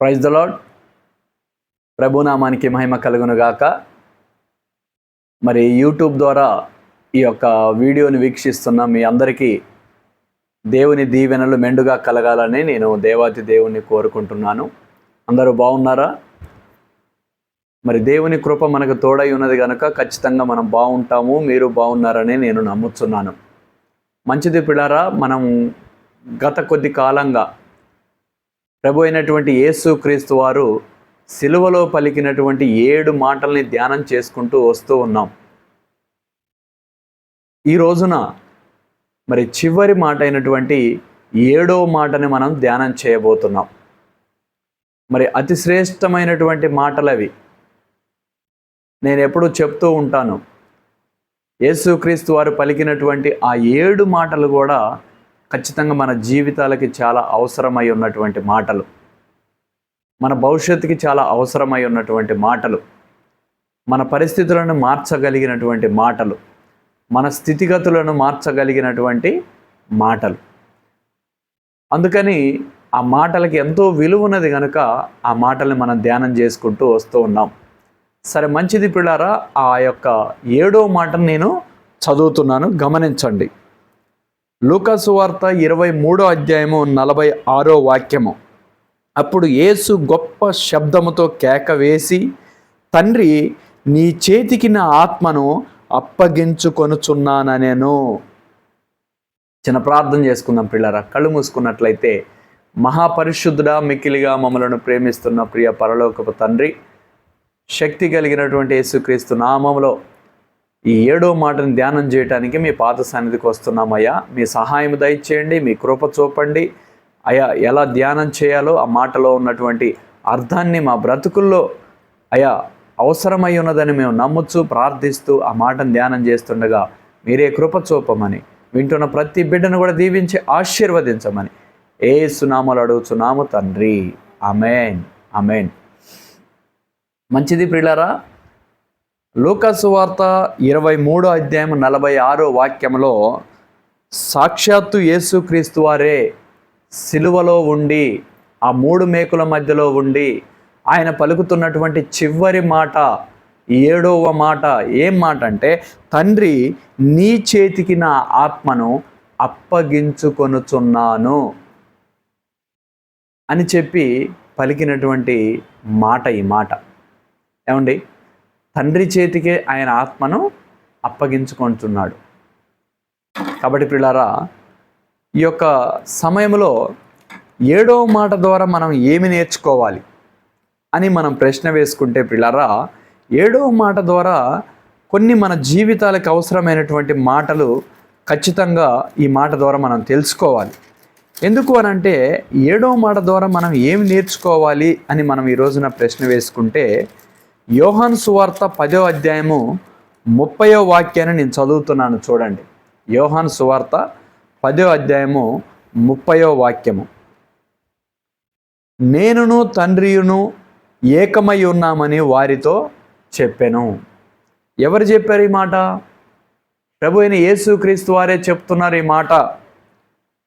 Praise the lord ప్రభునామానికి మహిమ కలుగునుగాక. మరి యూట్యూబ్ ద్వారా ఈ యొక్క వీడియోని వీక్షిస్తున్న మీ అందరికీ దేవుని దీవెనలు మెండుగా కలగాలని నేను దేవాతి దేవుణ్ణి కోరుకుంటున్నాను. అందరూ బాగున్నారా? మరి దేవుని కృప మనకు తోడై ఉన్నది కనుక ఖచ్చితంగా మనం బాగుంటాము మీరు బాగున్నారని నేను నమ్ముతున్నాను. మంచిది పిల్లరా మనం గత కొద్ది కాలంగా ప్రభు అయినటువంటి యేసు క్రీస్తు వారు సిలువలో పలికినటువంటి ఏడు మాటల్ని ధ్యానం చేసుకుంటూ వస్తూ ఉన్నాం. ఈ రోజున మరి చివరి మాట అయినటువంటి ఏడో మాటని మనం ధ్యానం చేయబోతున్నాం. మరి అతి శ్రేష్టమైనటువంటి మాటలు అవి. నేను ఎప్పుడూ చెప్తూ ఉంటాను. యేసుక్రీస్తు వారు పలికినటువంటి ఆ ఏడు మాటలు కూడా ఖచ్చితంగా మన జీవితాలకి చాలా అవసరమై ఉన్నటువంటి మాటలు. మన భవిష్యత్తుకి చాలా అవసరమై ఉన్నటువంటి మాటలు. మన పరిస్థితులను మార్చగలిగినటువంటి మాటలు. మన స్థితిగతులను మార్చగలిగినటువంటి మాటలు. అందుకని ఆ మాటలకి ఎంతో విలువ ఉన్నది కనుక ఆ మాటల్ని మనం ధ్యానం చేసుకుంటూ వస్తూ ఉన్నాం. సరే మంచిది పిల్లారా ఆ యొక్క ఏడో మాటను నేను చదువుతున్నాను. గమనించండి. లూకాసు వార్త ఇరవై మూడో అధ్యాయము నలభై ఆరో వాక్యము. అప్పుడు యేసు గొప్ప శబ్దముతో కేక వేసి తండ్రి నీ చేతికి నా ఆత్మను అప్పగించుకొనుచున్నాననేను. చిన్న ప్రార్థన చేసుకుందాం పిల్లరా. కళ్ళు మూసుకున్నట్లయితే మహాపరిశుద్ధుడా మిక్కిలిగా మమ్మలను ప్రేమిస్తున్న ప్రియ పరలోకపు తండ్రి శక్తి కలిగినటువంటి యేసుక్రీస్తు నామములో ఈ ఏడో మాటను ధ్యానం చేయడానికి మీ పాత సన్నిధికి వస్తున్నామయ్యా. మీ సహాయం దయచేయండి మీ కృప చూపండి. అయ్యా ఎలా ధ్యానం చేయాలో ఆ మాటలో ఉన్నటువంటి అర్థాన్ని మా బ్రతుకుల్లో అయా అవసరమై ఉన్నదని మేము నమ్ముచు ప్రార్థిస్తూ ఆ మాటను ధ్యానం చేస్తుండగా మీరే కృప చూపమని వింటున్న ప్రతి బిడ్డను కూడా దీవించి ఆశీర్వదించమని ఏ సునామలు అడుగుచున్నాము తండ్రి. అమేన్ అమేన్ మంచిది ప్రిలరా లూకాసు వార్త ఇరవై మూడో అధ్యాయం నలభై ఆరో వాక్యంలో సాక్షాత్తు యేసుక్రీస్తు వారే సిలువలో ఉండి ఆ మూడు మేకుల మధ్యలో ఉండి ఆయన పలుకుతున్నటువంటి చివరి మాట ఏడవ మాట ఏం మాట అంటే తండ్రి నీ చేతికి నా ఆత్మను అప్పగించుకొనుచున్నాను అని చెప్పి పలికినటువంటి మాట ఈ మాట. ఏమండి? తండ్రి చేతికే ఆయన ఆత్మను అప్పగించుకుంటున్నాడు. కాబట్టి పిల్లారా ఈ యొక్క సమయంలో ఏడవ మాట ద్వారా మనం ఏమి నేర్చుకోవాలి అని మనం ప్రశ్న వేసుకుంటే పిల్లారా ఏడవ మాట ద్వారా కొన్ని మన జీవితాలకు అవసరమైనటువంటి మాటలు ఖచ్చితంగా ఈ మాట ద్వారా మనం తెలుసుకోవాలి. ఎందుకు అని అంటే ఏడవ మాట ద్వారా మనం ఏమి నేర్చుకోవాలి అని మనం ఈ రోజున ప్రశ్న వేసుకుంటే యోహాన్ సువార్త పదో అధ్యాయము ముప్పయో వాక్యాన్ని నేను చదువుతున్నాను చూడండి. యోహాన్ సువార్త పదో అధ్యాయము ముప్పయో వాక్యము. నేనును తండ్రియును ఏకమై ఉన్నామని వారితో చెప్పాను. ఎవరు చెప్పారు ఈ మాట? ప్రభు అయిన యేసుక్రీస్తు వారే చెప్తున్నారు ఈ మాట.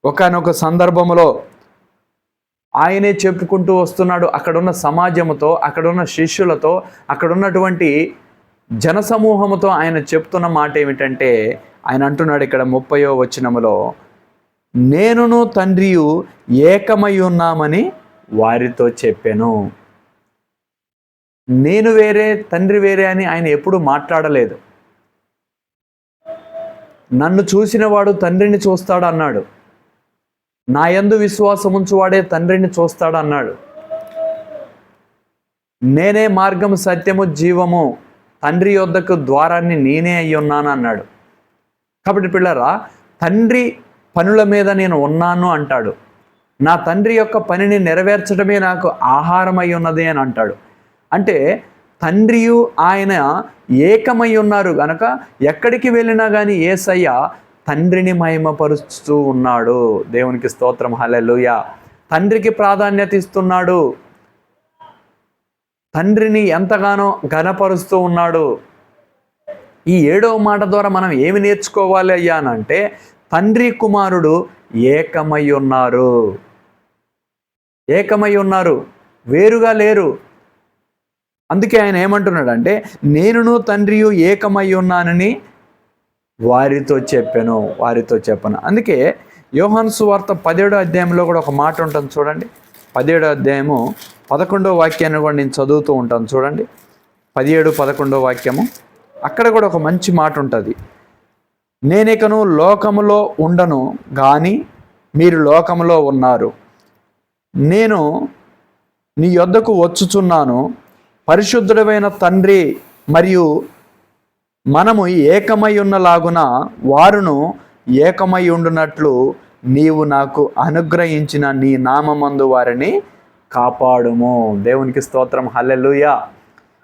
ఒకనొక సందర్భంలో ఆయనే చెప్పుకుంటూ వస్తున్నాడు. అక్కడున్న సమాజముతో అక్కడున్న శిష్యులతో అక్కడున్నటువంటి జనసమూహముతో ఆయన చెప్తున్న మాట ఏమిటంటే ఆయన అంటున్నాడు ఇక్కడ ముప్పయో వచనములో నేనును తండ్రియు ఏకమై ఉన్నామని వారితో చెప్పాను. నేను వేరే తండ్రి వేరే అని ఆయన ఎప్పుడు మాట్లాడలేదు. నన్ను చూసినవాడు తండ్రిని చూస్తాడు అన్నాడు. నా యందు విశ్వాసం ఉంచువాడే తండ్రిని చూస్తాడు అన్నాడు నేనే మార్గము సత్యము జీవము తండ్రి యొద్దకు ద్వారాన్ని నేనే అయి ఉన్నాను అన్నాడు కాబట్టి పిల్లరా తండ్రి పనుల మీద నేను ఉన్నాను అంటాడు. నా తండ్రి యొక్క పనిని నెరవేర్చడమే నాకు ఆహారం ఉన్నది అని అంటాడు. అంటే తండ్రియు ఆయన ఏకమై ఉన్నారు గనక ఎక్కడికి వెళ్ళినా కానీ ఏసయ్య తండ్రిని మహిమపరుస్తూ ఉన్నాడు. దేవునికి స్తోత్రం. హలెలుయ తండ్రికి ప్రాధాన్యత ఇస్తున్నాడు. తండ్రిని ఎంతగానో ఘనపరుస్తూ ఉన్నాడు. ఈ ఏడవ మాట ద్వారా మనం ఏమి నేర్చుకోవాలి అయ్యా అంటే తండ్రి కుమారుడు ఏకమై ఉన్నారు. ఏకమై ఉన్నారు. వేరుగా లేరు. అందుకే ఆయన ఏమంటున్నాడంటే నేనును తండ్రియు ఏకమై ఉన్నానని వారితో చెప్పాను వారితో చెప్పను. అందుకే యోహాను సువార్త పదిహేడో అధ్యాయంలో కూడా ఒక మాట ఉంటుంది చూడండి. పదిహేడో అధ్యాయము పదకొండో వాక్యాన్ని కూడా నేను చదువుతూ ఉంటాను చూడండి. పదిహేడు పదకొండో వాక్యము. అక్కడ కూడా ఒక మంచి మాట ఉంటుంది. నేనికను లోకములో ఉండను కానీ మీరు లోకములో ఉన్నారు. నేను నీ యొద్దకు వచ్చుచున్నాను. పరిశుద్ధుడమైన తండ్రి మరియు మనము ఏకమై ఉన్నలాగున వారును ఏకమై ఉండునట్లు నీవు నాకు అనుగ్రహించిన నీ నామందు వారిని కాపాడుము. దేవునికి స్తోత్రం. హల్లెలూయా.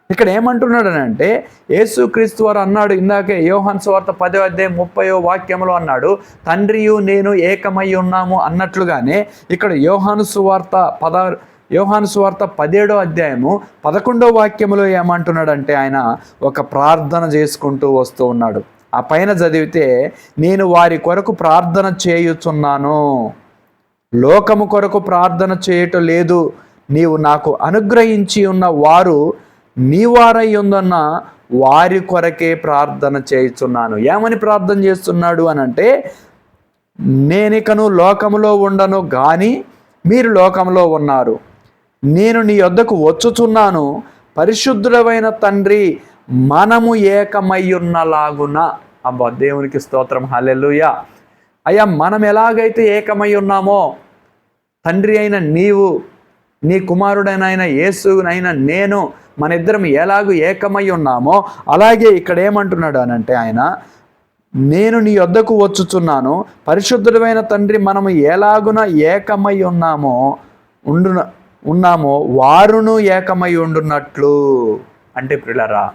ఇక్కడ ఏమంటున్నాడనంటే యేసుక్రీస్తు వారు అన్నాడు ఇందాకే యోహన్ స్వార్త పదో అధ్యాయం ముప్పయో వాక్యంలో అన్నాడు తండ్రియు నేను ఏకమై ఉన్నాము అన్నట్లుగానే ఇక్కడ యోహాను సువార్త పద యోహాను సువార్త పదిహేడో అధ్యాయము పదకొండో వాక్యములో ఏమంటున్నాడంటే ఆయన ఒక ప్రార్థన చేసుకుంటూ వస్తూ ఉన్నాడు. ఆ పైన చదివితే నేను వారి కొరకు ప్రార్థన చేయుచున్నాను. లోకము కొరకు ప్రార్థన చేయటం లేదు. నీవు నాకు అనుగ్రహించి ఉన్న వారు నీవారై ఉందన్న వారి కొరకే ప్రార్థన చేయుచున్నాను. ఏమని ప్రార్థన చేస్తున్నాడు అని అంటే నేనికను లోకములో ఉండను కానీ మీరు లోకంలో ఉన్నారు. నేను నీ వద్దకు వచ్చుచున్నాను. పరిశుద్ధుడమైన తండ్రి మనము ఏకమయ్యున్నలాగున. అబ్బా దేవునికి స్తోత్రం. హలెలుయ అయ్యా మనం ఎలాగైతే ఏకమై ఉన్నామో తండ్రి అయిన నీవు నీ కుమారుడైన యేసునైనా నేను మన ఇద్దరం ఎలాగూ ఏకమై ఉన్నామో అలాగే ఇక్కడ ఏమంటున్నాడు అని అంటే ఆయన నేను నీ వద్దకు వచ్చుచున్నాను. పరిశుద్ధుడమైన తండ్రి మనము ఎలాగున ఏకమై ఉన్నామో ఉండున ఉన్నామో వారును ఏకమై ఉండున్నట్లు అంటే ప్రిలరా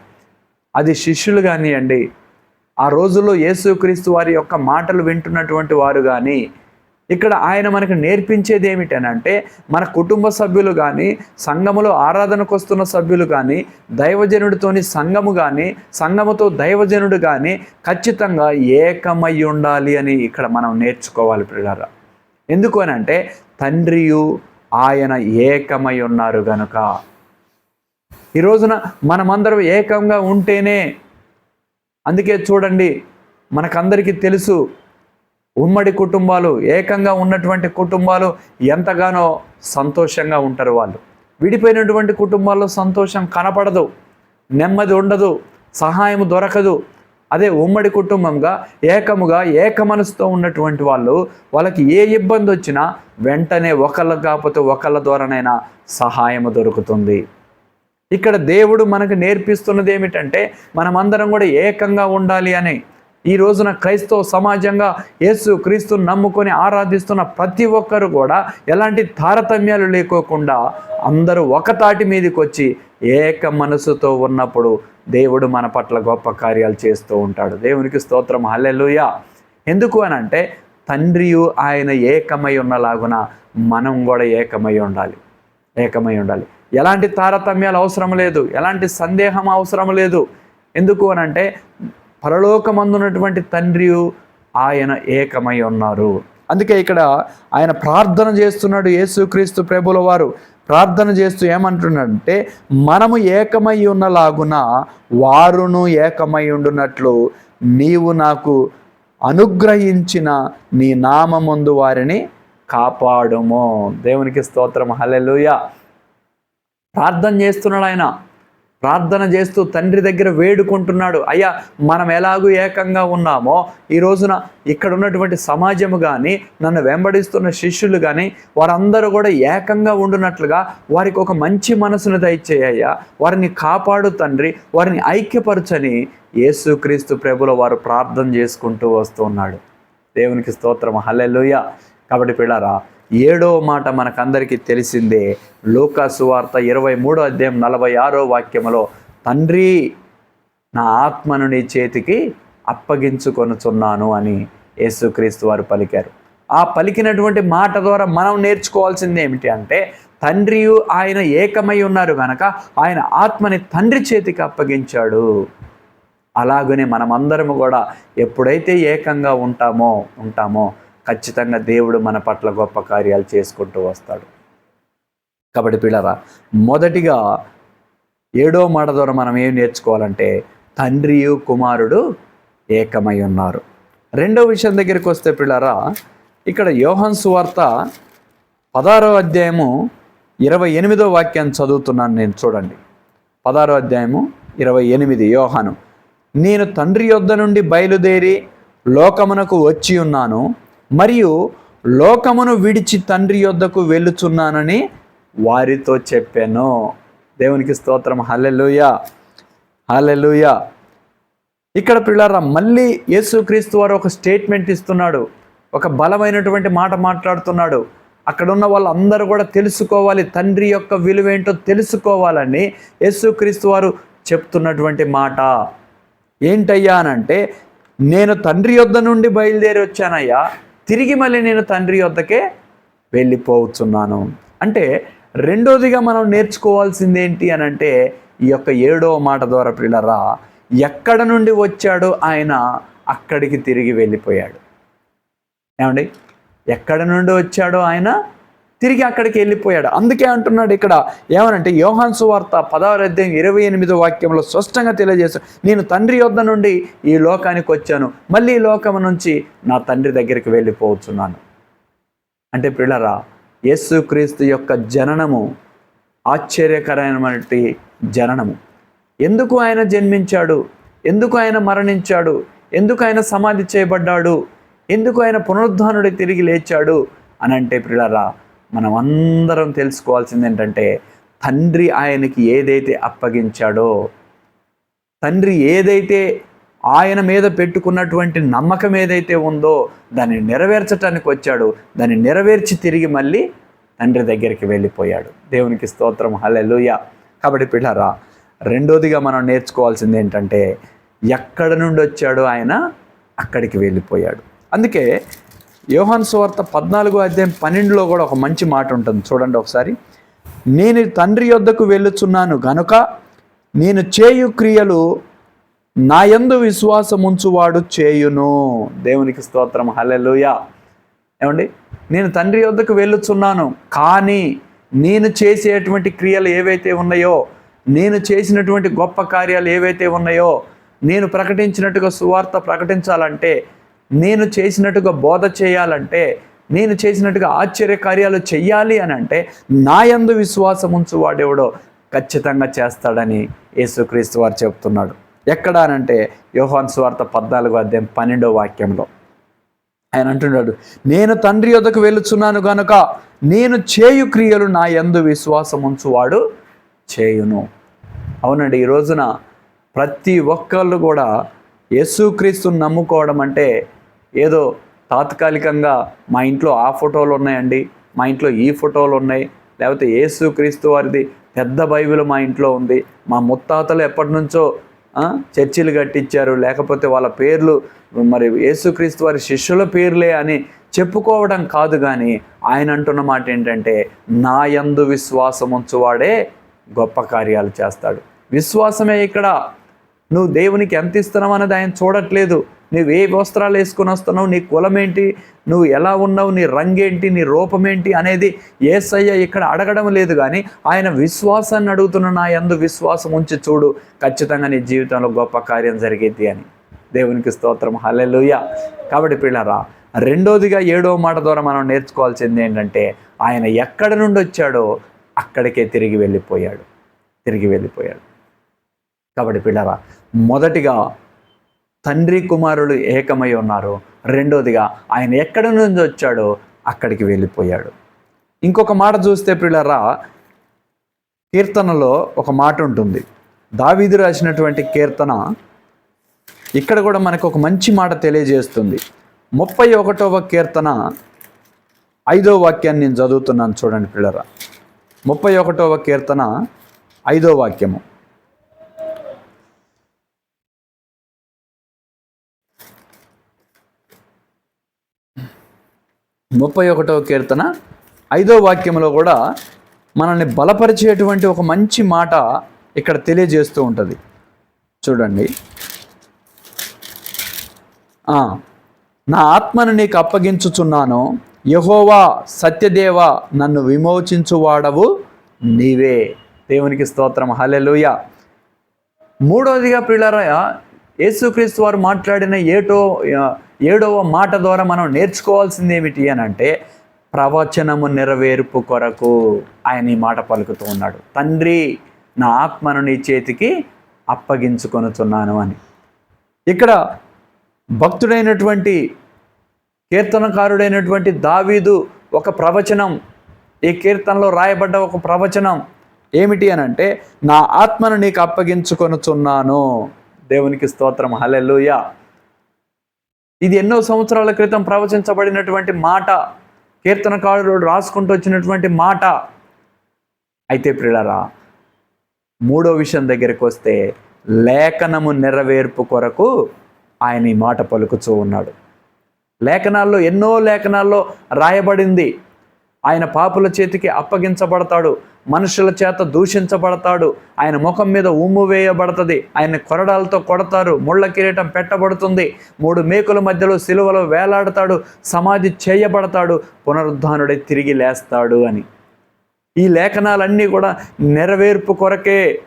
అది శిష్యులు కానివ్వండి ఆ రోజుల్లో యేసుక్రీస్తు వారి యొక్క మాటలు వింటున్నటువంటి వారు కానీ ఇక్కడ ఆయన మనకు నేర్పించేది ఏమిటనంటే మన కుటుంబ సభ్యులు కానీ సంఘములో ఆరాధనకు వస్తున్న సభ్యులు కానీ దైవజనుడితోని సంఘము కానీ సంఘముతో దైవజనుడు కానీ ఖచ్చితంగా ఏకమై ఉండాలి అని ఇక్కడ మనం నేర్చుకోవాలి పిల్లరా ఎందుకు అని అంటే తండ్రియు ఆయన ఏకమై ఉన్నారు గనుక. ఈ రోజున మనమందరం ఏకంగా ఉంటేనే అందుకే చూడండి మనకందరికీ తెలుసు ఉమ్మడి కుటుంబాలు ఏకంగా ఉన్నటువంటి కుటుంబాలు ఎంతగానో సంతోషంగా ఉంటారు వాళ్ళు. విడిపోయినటువంటి కుటుంబాల్లో సంతోషం కనపడదు నెమ్మది ఉండదు సహాయం దొరకదు అదే ఉమ్మడి కుటుంబంగా ఏకముగా ఏక మనసుతో ఉన్నటువంటి వాళ్ళు వాళ్ళకి ఏ ఇబ్బంది వచ్చినా వెంటనే ఒకళ్ళ కాకపోతే ఒకళ్ళ ద్వారానైనా సహాయం దొరుకుతుంది. ఇక్కడ దేవుడు మనకు నేర్పిస్తున్నది ఏమిటంటే మనమందరం కూడా ఏకంగా ఉండాలి అని. ఈ రోజున క్రైస్తవ సమాజంగా యేసు క్రీస్తుని నమ్ముకొని ఆరాధిస్తున్న ప్రతి ఒక్కరు కూడా ఎలాంటి తారతమ్యాలు లేకోకుండా అందరూ ఒక తాటి మీదకి వచ్చి ఏక మనసుతో ఉన్నప్పుడు దేవుడు మన పట్ల గొప్ప కార్యాలు చేస్తూ ఉంటాడు. దేవునికి స్తోత్రం. హల్లెలుయా. ఎందుకు అని అంటే తండ్రియు ఆయన ఏకమై ఉన్నలాగున మనం కూడా ఏకమై ఉండాలి. ఏకమై ఉండాలి. ఎలాంటి తారతమ్యాలు అవసరం లేదు. ఎలాంటి సందేహం అవసరం లేదు. ఎందుకు అని అంటే పరలోకమందున్నటువంటి తండ్రి ఆయన ఏకమై ఉన్నారు. అందుకే ఇక్కడ ఆయన ప్రార్థన చేస్తున్నాడు యేసుక్రీస్తు ప్రభుల వారు ప్రార్థన చేస్తూ ఏమంటున్నాడంటే మనము ఏకమై ఉన్నలాగున వారును ఏకమై ఉండునట్లు నీవు నాకు అనుగ్రహించిన నీ నామముందు వారిని కాపాడుము. దేవునికి స్తోత్రం. హలెలుయ ప్రార్థన చేస్తున్నాడు ఆయన. ప్రార్థన చేస్తూ తండ్రి దగ్గర వేడుకుంటున్నాడు. అయ్యా మనం ఎలాగూ ఏకంగా ఉన్నామో ఈ రోజున ఇక్కడ ఉన్నటువంటి సమాజము కానీ నన్ను వెంబడిస్తున్న శిష్యులు కానీ వారందరూ కూడా ఏకంగా ఉండునట్లుగా వారికి ఒక మంచి మనసును దయచేయ్యా వారిని కాపాడు తండ్రి వారిని ఐక్యపరచని యేసుక్రీస్తు ప్రభుల వారు ప్రార్థన చేసుకుంటూ వస్తున్నాడు దేవునికి స్తోత్రం హల్లెలూయ. కాబట్టి పిల్లరా ఏడో మాట మనకందరికీ తెలిసిందే. లోకాసువార్త ఇరవై మూడో అధ్యాయం నలభై ఆరో వాక్యములో తండ్రి నా ఆత్మను నీ చేతికి అప్పగించుకొనుచున్నాను అని యేసుక్రీస్తు వారు పలికారు. ఆ పలికినటువంటి మాట ద్వారా మనం నేర్చుకోవాల్సింది ఏమిటి అంటే తండ్రి ఆయన ఏకమై ఉన్నారు కనుక ఆయన ఆత్మని తండ్రి చేతికి అప్పగించాడు. అలాగనే మనమందరము కూడా ఎప్పుడైతే ఏకంగా ఉంటామో ఉంటామో ఖచ్చితంగా దేవుడు మన పట్ల గొప్ప కార్యాలు చేసుకుంటూ వస్తాడు. కాబట్టి పిల్లరా మొదటిగా ఏడో మాట ద్వారా మనం ఏం నేర్చుకోవాలంటే తండ్రియు కుమారుడు ఏకమై ఉన్నారు. రెండో విషయం దగ్గరికి వస్తే పిల్లరా ఇక్కడ యోహన్ సువార్త పదారో అధ్యాయము ఇరవై ఎనిమిదో వాక్యాన్ని చదువుతున్నాను నేను చూడండి. పదారో అధ్యాయము ఇరవై ఎనిమిది యోహాను నేను తండ్రి యొద్ద నుండి బయలుదేరి లోకమునకు వచ్చి ఉన్నాను. మరియు లోకమును విడిచి తండ్రి యొద్దకు వెళ్ళుచున్నానని వారితో చెప్పాను. దేవునికి స్తోత్రం. హల్లెలూయా. హల్లెలూయా. ఇక్కడ పిల్లరా మళ్ళీ యేసుక్రీస్తు వారు ఒక స్టేట్మెంట్ ఇస్తున్నాడు. ఒక బలమైనటువంటి మాట మాట్లాడుతున్నాడు. అక్కడ ఉన్న వాళ్ళందరూ కూడా తెలుసుకోవాలి. తండ్రి యొక్క విలువేంటో తెలుసుకోవాలని యేసుక్రీస్తు వారు చెప్తున్నటువంటి మాట. ఏంటయ్యా అనంటే నేను తండ్రి యొద్ద నుండి బయలుదేరి వచ్చానయ్యా. తిరిగి మళ్ళీ నేను తండ్రి వద్దకే వెళ్ళిపోతున్నాను. అంటే రెండోదిగా మనం నేర్చుకోవాల్సింది ఏంటి అని అంటే ఈ యొక్క ఏడవ మాట ద్వారా పిల్లరా ఎక్కడ నుండి వచ్చాడో ఆయన అక్కడికి తిరిగి వెళ్ళిపోయాడు. ఏమండి? ఎక్కడ నుండి వచ్చాడో ఆయన తిరిగి అక్కడికి వెళ్ళిపోయాడు. అందుకే అంటున్నాడు ఇక్కడ ఏమనంటే యోహాన్ సువార్త పదహారు అధ్యాయం ఇరవై ఎనిమిదో వాక్యంలో స్పష్టంగా తెలియజేశాడు. నేను తండ్రి యొద్ద నుండి ఈ లోకానికి వచ్చాను. మళ్ళీ ఈ లోకం నుంచి నా తండ్రి దగ్గరికి వెళ్ళిపోవచ్చున్నాను అంటే పిల్లరా యేసుక్రీస్తు యొక్క జననము ఆశ్చర్యకరమైనటువంటి జననము. ఎందుకు ఆయన జన్మించాడు? ఎందుకు ఆయన మరణించాడు? ఎందుకు ఆయన సమాధి చేయబడ్డాడు? ఎందుకు ఆయన పునరుద్ధానుడి తిరిగి లేచాడు? అని అంటే పిల్లరా మనం అందరం తెలుసుకోవాల్సింది ఏంటంటే తండ్రి ఆయనకి ఏదైతే అప్పగించాడో తండ్రి ఏదైతే ఆయన మీద పెట్టుకున్నటువంటి నమ్మకం ఏదైతే ఉందో దాన్ని నెరవేర్చటానికి వచ్చాడు దాన్ని నెరవేర్చి తిరిగి మళ్ళీ తండ్రి దగ్గరికి వెళ్ళిపోయాడు. దేవునికి స్తోత్రం. హలెలుయ కాబట్టి పిల్లరా రెండోదిగా మనం నేర్చుకోవాల్సింది ఏంటంటే ఎక్కడ నుండి వచ్చాడో ఆయన అక్కడికి వెళ్ళిపోయాడు. అందుకే యోహాన్ సువార్త పద్నాలుగో అధ్యాయం పన్నెండులో కూడా ఒక మంచి మాట ఉంటుంది. చూడండి ఒకసారి. నేను తండ్రి యొద్దకు వెళ్ళుచున్నాను గనుక నేను చేయు క్రియలు నా యందు విశ్వాసం ఉంచువాడు చేయును. దేవునికి స్తోత్రం. హల్లెలూయా. ఏమండి? నేను తండ్రి వద్దకు వెళ్ళుచున్నాను కానీ నేను చేసేటువంటి క్రియలు ఏవైతే ఉన్నాయో నేను చేసినటువంటి గొప్ప కార్యాలు ఏవైతే ఉన్నాయో నేను ప్రకటించినట్టుగా సువార్త ప్రకటించాలంటే నేను చేసినట్టుగా బోధ చేయాలంటే నేను చేసినట్టుగా ఆశ్చర్య కార్యాలు చెయ్యాలి అని అంటే నా యందు విశ్వాసం ఉంచు వాడెవడో ఖచ్చితంగా చేస్తాడని యేసుక్రీస్తు వారు చెప్తున్నాడు. ఎక్కడ అనంటే యోహాన్ స్వార్థ పద్నాలుగు అధ్యాయం పన్నెండో వాక్యంలో. ఆయన అంటున్నాడు నేను తండ్రి యొద్దకు వెళుచున్నాను గనుక నేను చేయు క్రియలు నా యందు విశ్వాసం ఉంచువాడు చేయును. అవునండి ఈ రోజున ప్రతి ఒక్కళ్ళు కూడా యేసుక్రీస్తుని నమ్ముకోవడం అంటే ఏదో తాత్కాలికంగా మా ఇంట్లో ఆ ఫోటోలు ఉన్నాయండి మా ఇంట్లో ఈ ఫోటోలు ఉన్నాయి లేకపోతే యేసుక్రీస్తు వారిది పెద్ద బైబిల్ మా ఇంట్లో ఉంది. మా ముత్తాతలు ఎప్పటి నుంచో చర్చిలు కట్టించారు లేకపోతే వాళ్ళ పేర్లు మరి యేసుక్రీస్తు వారి శిష్యుల పేర్లే అని చెప్పుకోవడం కాదు కానీ ఆయన అంటున్న మాట ఏంటంటే నా యందు విశ్వాసం ఉంచువాడే గొప్ప కార్యాలు చేస్తాడు. విశ్వాసమే ఇక్కడ. నువ్వు దేవునికి ఎంత ఇస్తున్నావు అనేది ఆయన చూడట్లేదు. నువ్వు ఏ వస్త్రాలు వేసుకొని వస్తున్నావు? నీ కులం ఏంటి నువ్వు ఎలా ఉన్నావు? నీ రంగేంటి? నీ రూపం ఏంటి అనేది ఏసయ్య ఇక్కడ అడగడం లేదు కానీ ఆయన విశ్వాసాన్ని అడుగుతున్న నా యందు విశ్వాసం ఉంచి చూడు. ఖచ్చితంగా నీ జీవితంలో గొప్ప కార్యం జరిగేది అని. దేవునికి స్తోత్రం. హలెలుయ కాబట్టి పిల్లరా రెండోదిగా ఏడో మాట ద్వారా మనం నేర్చుకోవాల్సింది ఏంటంటే ఆయన ఎక్కడి నుండి వచ్చాడో అక్కడికే తిరిగి వెళ్ళిపోయాడు. తిరిగి వెళ్ళిపోయాడు. కాబట్టి పిల్లరా మొదటిగా తండ్రి కుమారులు ఏకమై ఉన్నారు. రెండోదిగా ఆయన ఎక్కడి నుంచి వచ్చాడో అక్కడికి వెళ్ళిపోయాడు. ఇంకొక మాట చూస్తే పిల్లరా కీర్తనలో ఒక మాట ఉంటుంది. దావీదు రాసినటువంటి కీర్తన ఇక్కడ కూడా మనకు ఒక మంచి మాట తెలియజేస్తుంది. ముప్పై ఒకటవ కీర్తన ఐదో వాక్యాన్ని నేను చదువుతున్నాను చూడండి పిల్లరా ముప్పై ఒకటవ కీర్తన ఐదో వాక్యము. ముప్పై ఒకటవ కీర్తన ఐదో వాక్యంలో కూడా మనల్ని బలపరిచేటువంటి ఒక మంచి మాట ఇక్కడ తెలియజేస్తూ ఉంటుంది. చూడండి. నా ఆత్మను నీకు అప్పగించుచున్నాను. యహోవా సత్యదేవ నన్ను విమోచించువాడవు నీవే. దేవునికి స్తోత్రం. హలెలుయ మూడవదిగా ప్రియులారా యేసుక్రీస్తు వారు మాట్లాడిన ఏటో ఏడవ మాట ద్వారా మనం నేర్చుకోవాల్సింది ఏమిటి అని అంటే ప్రవచనము నెరవేర్పు కొరకు ఆయన ఈ మాట పలుకుతూ ఉన్నాడు. తండ్రి నా ఆత్మను నీ చేతికి అప్పగించుకొనుచున్నాను అని. ఇక్కడ భక్తుడైనటువంటి కీర్తనకారుడైనటువంటి దావీదు ఒక ప్రవచనం ఈ కీర్తనలో రాయబడ్డ ఒక ప్రవచనం ఏమిటి అని అంటే నా ఆత్మను నీకు అప్పగించుకొనుచున్నాను. దేవునికి స్తోత్రం. హలెలుయా ఇది ఎన్నో సంవత్సరాల క్రితం ప్రవచించబడినటువంటి మాట. కీర్తనకారుడు రాసుకుంటూ వచ్చినటువంటి మాట. అయితే ప్రిలరా మూడో విషయం దగ్గరికి వస్తే లేఖనము నెరవేర్పు కొరకు ఆయన ఈ మాట పలుకుతూ ఉన్నాడు. లేఖనాల్లో ఎన్నో లేఖనాల్లో రాయబడింది. ఆయన పాపుల చేతికి అప్పగించబడతాడు. మనుషుల చేత దూషించబడతాడు. ఆయన ముఖం మీద ఉమ్ము వేయబడుతుంది. ఆయన కొరడాలతో కొడతారు. ముళ్ళ కిరీటం పెట్టబడుతుంది. మూడు మేకుల మధ్యలో సిలువలో వేలాడతాడు. సమాధి చేయబడతాడు. పునరుద్ధానుడై తిరిగి లేస్తాడు అని. ఈ లేఖనాలన్నీ కూడా నెరవేర్పు కొరకే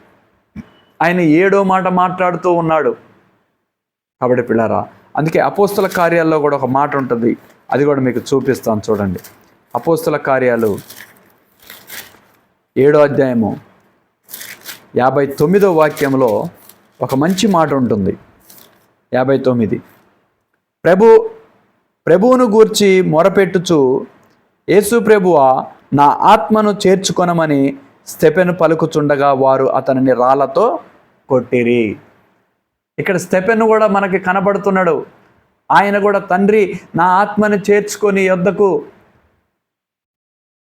ఆయన ఏడో మాట మాట్లాడుతూ ఉన్నాడు. కాబట్టి పిల్లరా అందుకే అపోస్తుల కార్యాల్లో కూడా ఒక మాట ఉంటుంది. అది కూడా మీకు చూపిస్తాను చూడండి. అపోస్తుల కార్యాలు ఏడో అధ్యాయము యాభై తొమ్మిదో వాక్యంలో ఒక మంచి మాట ఉంటుంది. యాభై తొమ్మిది. ప్రభు ప్రభువును గూర్చి మొరపెట్టుచు యేసు ప్రభువా నా ఆత్మను చేర్చుకొనమని స్టెపెన్ పలుకుచుండగా వారు అతనిని రాళ్ళతో కొట్టిరి. ఇక్కడ స్టెపెన్ కూడా మనకి కనబడుతున్నాడు. ఆయన కూడా తండ్రి నా ఆత్మను చేర్చుకొని యొద్దకు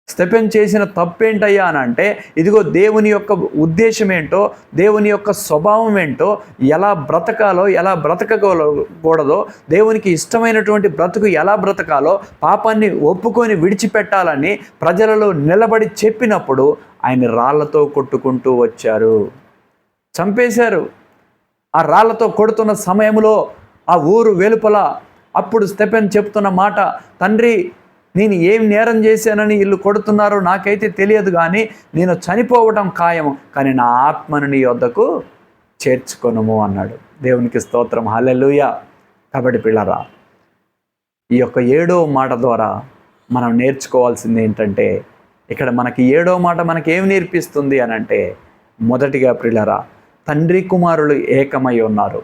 స్టెపెన్ చేసిన తప్పేంటయ్యా అని అంటే ఇదిగో దేవుని యొక్క ఉద్దేశం ఏంటో దేవుని యొక్క స్వభావం ఏంటో ఎలా బ్రతకాలో ఎలా బ్రతకకూడదో దేవునికి ఇష్టమైనటువంటి బ్రతుకు ఎలా బ్రతకాలో పాపాన్ని ఒప్పుకొని విడిచిపెట్టాలని ప్రజలలో నిలబడి చెప్పినప్పుడు ఆయన రాళ్ళతో కొట్టుకుంటూ వచ్చారు. చంపేశారు. ఆ రాళ్ళతో కొడుతున్న సమయంలో ఆ ఊరు వెలుపల అప్పుడు స్టెపెన్ చెప్తున్న మాట తండ్రి నేను ఏం నేరం చేశానని ఇల్లు కొడుతున్నారో నాకైతే తెలియదు కానీ నేను చనిపోవటం ఖాయం కానీ నా ఆత్మను నీ వద్దకు చేర్చుకొనము అన్నాడు. దేవునికి స్తోత్రం. హలెలుయ కాబట్టి పిల్లరా ఈ యొక్క ఏడో మాట ద్వారా మనం నేర్చుకోవాల్సింది ఏంటంటే ఇక్కడ మనకి ఏడో మాట మనకి ఏం నేర్పిస్తుంది అని అంటే మొదటిగా పిల్లరా తండ్రి కుమారులు ఏకమై ఉన్నారు.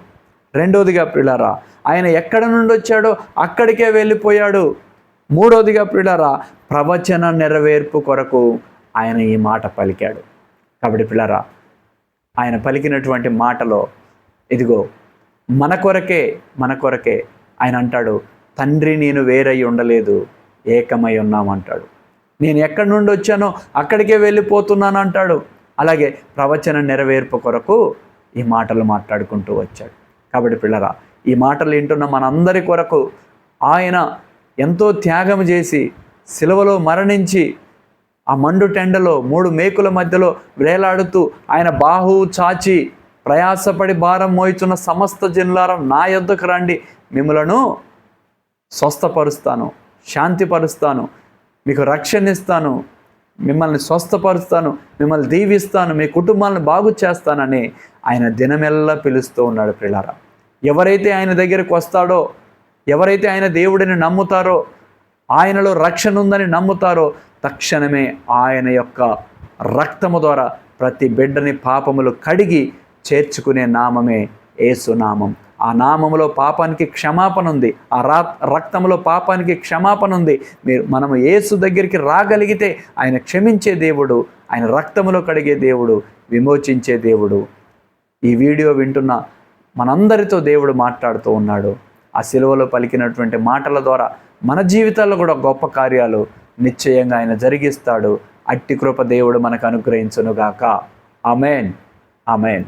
రెండోదిగా పిల్లరా ఆయన ఎక్కడ నుండి వచ్చాడో అక్కడికే వెళ్ళిపోయాడు. మూడోదిగా పిల్లరా ప్రవచన నెరవేర్పు కొరకు ఆయన ఈ మాట పలికాడు. కాబట్టి పిల్లరా ఆయన పలికినటువంటి మాటలో ఇదిగో మన కొరకే మన కొరకే ఆయన అంటాడు తండ్రి నేను వేరై ఉండలేదు ఏకమై ఉన్నామంటాడు నేను ఎక్కడి నుండి వచ్చానో అక్కడికే వెళ్ళిపోతున్నాను అంటాడు. అలాగే ప్రవచన నెరవేర్పు కొరకు ఈ మాటలు మాట్లాడుకుంటూ వచ్చాడు. కాబట్టి పిల్లరా ఈ మాటలు వింటున్న మనందరి కొరకు ఆయన ఎంతో త్యాగం చేసి సిలువలో మరణించి ఆ మండు టెండలో మూడు మేకుల మధ్యలో వేలాడుతూ ఆయన బాహు చాచి ప్రయాసపడి భారం మోయిచున్న సమస్త జిల్లారం నా యొద్దకు రండి. మిమ్మలను స్వస్థపరుస్తాను శాంతిపరుస్తాను మీకు రక్షణ ఇస్తాను మిమ్మల్ని స్వస్థపరుస్తాను మిమ్మల్ని దీవిస్తాను మీ కుటుంబాలను బాగు చేస్తానని ఆయన దినమెల్లా పిలుస్తూ ఉన్నాడు పిల్లారా ఎవరైతే ఆయన దగ్గరకు వస్తాడో ఎవరైతే ఆయన దేవుడిని నమ్ముతారో ఆయనలో రక్షణ ఉందని నమ్ముతారో తక్షణమే ఆయన యొక్క రక్తము ద్వారా ప్రతి బిడ్డని పాపములు కడిగి చేర్చుకునే నామమే ఏసునామం ఆ నామములో పాపానికి క్షమాపణ ఉంది. ఆ రా రక్తంలో పాపానికి క్షమాపణ ఉంది. మీరు మనము ఏసు దగ్గరికి రాగలిగితే ఆయన క్షమించే దేవుడు ఆయన రక్తములో కడిగే దేవుడు విమోచించే దేవుడు. ఈ వీడియో వింటున్న మనందరితో దేవుడు మాట్లాడుతూ ఉన్నాడు. ఆ సిలువలో పలికినటువంటి మాటల ద్వారా మన జీవితాల్లో కూడా గొప్ప కార్యాలు నిశ్చయంగా ఆయన జరిగిస్తాడు. అట్టి కృప దేవుడు మనకు అనుగ్రహించునుగాక. అమేన్ అమేన్